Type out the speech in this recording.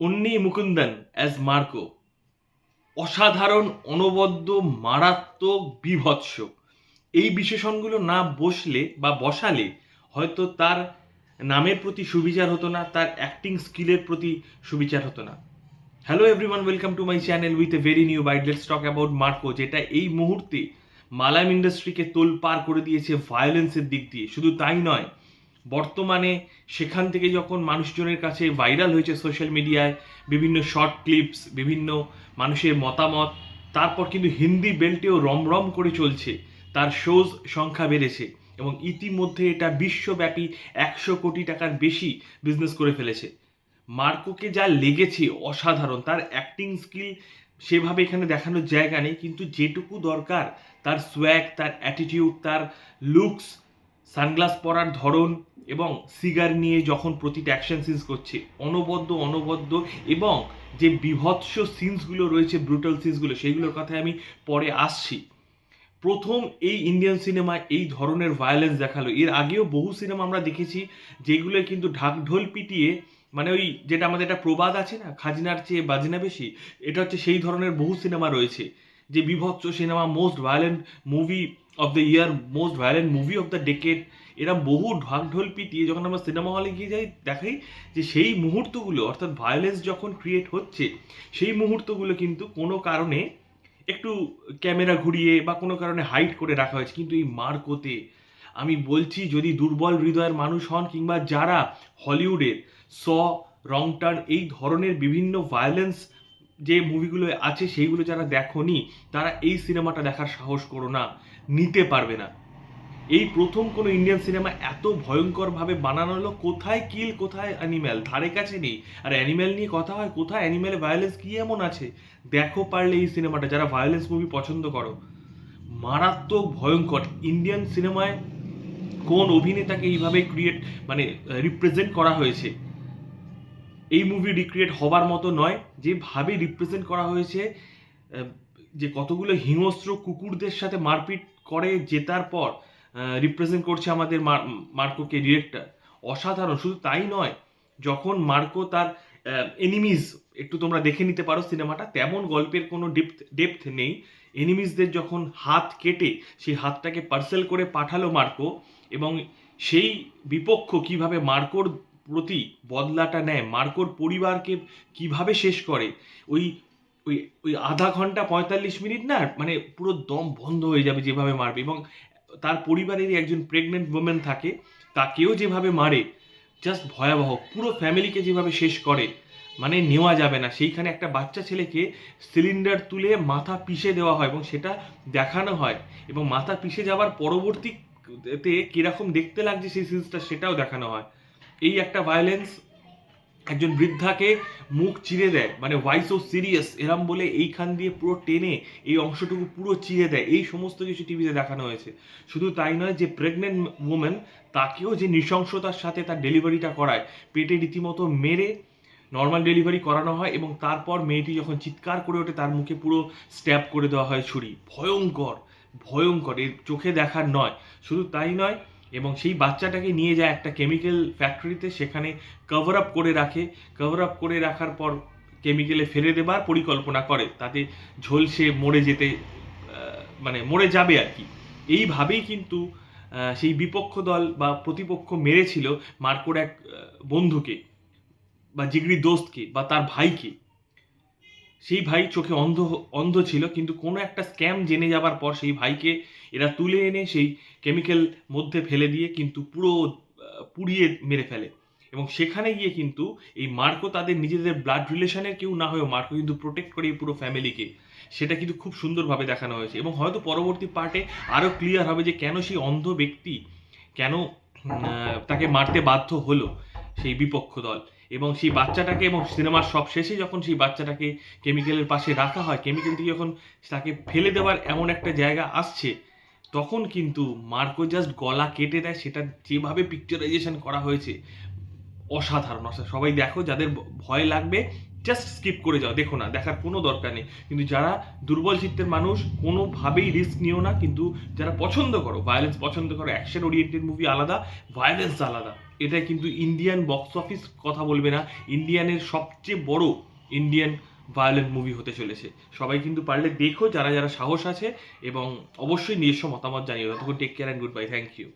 Unni Mukundan as Marco. অসাধারণ, অনবদ্য, মারাত্মক, বিভৎস। এই বিশেষণগুলো না বসলে বা বসালে হয়তো তার নামের প্রতি সুবিচার হতো না, তার অ্যাক্টিং স্কিলের প্রতি সুবিচার হতো না। Hello everyone welcome to my channel with a very new bite let's talk about Marco, যেটা এই মুহূর্তে মালায়াম ইন্ডাস্ট্রিকে তোলপার করে দিয়েছে ভায়োলেন্সের দিক দিয়ে। শুধু তাই নয় বর্তমানে সেখান থেকে যখন মানুষজনের কাছে ভাইরাল হয়েছে সোশ্যাল মিডিয়ায় বিভিন্ন শর্ট ক্লিপস বিভিন্ন মানুষের মতামত, তারপর কিন্তু হিন্দি বেল্টেও রমরম করে চলছে, তার শোজ সংখ্যা বেড়েছে এবং ইতিমধ্যে এটা বিশ্বব্যাপী একশো কোটি টাকার বেশি বিজনেস করে ফেলেছে। মার্কোকে যা লেগেছে অসাধারণ, তার অ্যাক্টিং স্কিল সেভাবে এখানে দেখানোর জায়গা নেই, কিন্তু যেটুকু দরকার, তার সোয়াগ তার অ্যাটিটিউড তার লুকস সানগ্লাস পরার ধরন এবং সিগার নিয়ে যখন প্রতিটা অ্যাকশন সিনস করছে, অনবদ্য অনবদ্য এবং যে বিভৎস সিনসগুলো রয়েছে ব্রুটাল সিনসগুলো সেইগুলোর কথায় আমি পরে আসছি। প্রথম এই ইন্ডিয়ান সিনেমায় এই ধরনের ভায়োলেন্স দেখাল। এর আগেও বহু সিনেমা আমরা দেখেছি যেগুলো কিন্তু ঢাকঢোল পিটিয়ে মানে ওই যেটা আমাদের একটা প্রবাদ আছে না, খাজনার চেয়ে বাজনা বেশি, এটা হচ্ছে সেই ধরনের বহু সিনেমা রয়েছে। যে বিভৎস cinema most violent movie of the year most violent movie of the decade এরা বহু ঢাকঢোল পিটিয়ে যখন আমরা সিনেমা হলে গিয়ে যাই, দেখাই যে সেই মুহূর্তগুলো, অর্থাৎ ভায়োলেন্স যখন ক্রিয়েট হচ্ছে, সেই মুহূর্তগুলো কিন্তু কোনো কারণে একটু ক্যামেরা ঘুরিয়ে বা কোনো কারণে হাইট করে রাখা হয়েছে। কিন্তু এই মার্কোতে আমি বলছি, যদি দুর্বল হৃদয়ের মানুষ হন কিংবা যারা হলিউডের স রং টার্ন এই ধরনের বিভিন্ন ভায়োলেন্স যে মুভিগুলো আছে সেইগুলো যারা দেখনি, তারা এই সিনেমাটা দেখার সাহস করো না, নিতে পারবে না। এই প্রথম কোনো ইন্ডিয়ান সিনেমা এত ভয়ঙ্করভাবে বানানো হলো, কোথায় কিল কোথায় অ্যানিম্যাল ধারে কাছে নেই। আর অ্যানিম্যাল নিয়ে কথা হয়, কোথায় অ্যানিম্যালে ভায়োলেন্স কী এমন আছে? দেখো পারলে এই সিনেমাটা যারা ভায়োলেন্স মুভি পছন্দ করো। মারাত্মক ভয়ঙ্কর। ইন্ডিয়ান সিনেমায় কোন অভিনেতাকে এইভাবে ক্রিয়েট মানে রিপ্রেজেন্ট করা হয়েছে? এই মুভি রিক্রিয়েট হবার মতো নয় যেভাবে রিপ্রেজেন্ট করা হয়েছে যে কতগুলো হিংস্র কুকুরদের সাথে মারপিট করে জেতার পর রিপ্রেজেন্ট করছে আমাদের মার্কোকে ডিরেক্টর অসাধারণ, শুধু তাই নয়, যখন মার্কো তার এনিমিজ একটু তোমরা দেখে নিতে পারো সিনেমাটা, তেমন গল্পের কোনো ডেপথ ডেপথ নেই। এনিমিজদের যখন হাত কেটে, সেই হাতটাকে পার্সেল করে পাঠালো মার্কো, এবং সেই বিপক্ষ কীভাবে মার্কোর প্রতি বদলাটা নেয়। মার্কোর পরিবারকে কীভাবে শেষ করে? ওই ওই ওই আধা ঘণ্টা পঁয়তাল্লিশ মিনিট না মানে পুরো দম বন্ধ হয়ে যাবে যেভাবে মারবে এবং তার পরিবারেরই একজন প্রেগনেন্ট ওমেন থাকে, তাকেও যেভাবে মারে জাস্ট ভয়াবহ, পুরো ফ্যামিলিকে যেভাবে শেষ করে মানে নেওয়া যাবে না। সেইখানে একটা বাচ্চা ছেলেকে সিলিন্ডার তুলে মাথা পিষে দেওয়া হয় এবং সেটা দেখানো হয় এবং মাথা পিষে যাওয়ার পরবর্তীতে কীরকম দেখতে লাগছে সেই সিরিজটা সেটাও দেখানো হয়। এই একটা ভায়োলেন্স একজন বৃদ্ধাকে মুখ চিরে দেয় মানে ওয়াই সো সিরিয়াস এরম বলে এইখান দিয়ে পুরো টেনে এই অংশটুকু পুরো চিরে দেয়, এই সমস্ত কিছু টিভিতে দেখানো হয়েছে। শুধু তাই নয় যে প্রেগনেন্ট ওমেন তাকেও যে নৃশংসতার সাথে তার ডেলিভারিটা করায়, পেটে রীতিমতো মেরে নর্মাল ডেলিভারি করানো হয় এবং তারপর মেয়েটি যখন চিৎকার করে ওঠে তার মুখে পুরো স্ট্যাপ করে দেওয়া হয় ছুরি। ভয়ঙ্কর ভয়ঙ্কর, এর চোখে দেখার নয়। শুধু তাই নয় এবং সেই বাচ্চাটাকে নিয়ে যায় একটা কেমিক্যাল ফ্যাক্টরিতে সেখানে কভার আপ করে রাখে। কভার আপ করে রাখার পর কেমিক্যালে ফেলে দেবার পরিকল্পনা করে। তাতে ঝলসে মরে যেতে মানে মরে যাবে আর কি। এইভাবেই কিন্তু সেই বিপক্ষ দল বা প্রতিপক্ষ মেরেছিল মার্কোর এক বন্ধুকে বা জিগরি দোস্তকে বা তার ভাইকে। সেই ভাই চোখে অন্ধ অন্ধ ছিল, কিন্তু কোনো একটা স্ক্যাম জেনে যাবার পর সেই ভাইকে এরা তুলে এনে সেই কেমিক্যাল মধ্যে ফেলে দিয়ে কিন্তু পুরো পুড়িয়ে মেরে ফেলে। এবং সেখানে গিয়ে কিন্তু এই মার্কো তাদের নিজেদের ব্লাড রিলেশনের কেউ না হয়েও মার্কো কিন্তু প্রোটেক্ট করে পুরো ফ্যামিলিকে সেটা কিন্তু খুব সুন্দরভাবে দেখানো হয়েছে। এবং হয়তো পরবর্তী পার্টে আরও ক্লিয়ার হবে যে কেন সেই অন্ধ ব্যক্তি কেন তাকে মারতে বাধ্য হলো সেই বিপক্ষ দল। এবং সেই বাচ্চাটাকে এবং সিনেমার সব শেষে যখন সেই বাচ্চাটাকে কেমিক্যালের পাশে রাখা হয়, কেমিক্যাল থেকে যখন তাকে ফেলে দেওয়ার এমন একটা জায়গা আসছে, তখন কিন্তু মার্কো জাস্ট গলা কেটে দেয়। সেটা যেভাবে পিকচারাইজেশন করা হয়েছে, অসাধারণ। অসাধারণ সবাই দেখো, যাদের ভয় লাগবে জাস্ট স্কিপ করে যাও। দেখো না, দেখার কোনো দরকার নেই। কিন্তু যারা দুর্বল চিত্তের মানুষ, কোনোভাবেই রিস্ক নিও না। কিন্তু যারা পছন্দ করো ভায়োলেন্স পছন্দ করো অ্যাকশন ওরিয়েন্টেড মুভি আলাদা ভায়োলেন্স আলাদা। এটা কিন্তু ইন্ডিয়ান বক্স অফিস কথা বলবে না। ইন্ডিয়ানের সবচেয়ে বড় ইন্ডিয়ান ভায়োলেন্ট মুভি হতে চলেছে। সবাই কিন্তু পারলে দেখো, যারা যারা সাহস আছে, এবং অবশ্যই নিজস্ব মতামত জানিও। ততক্ষণ take care and goodbye thank you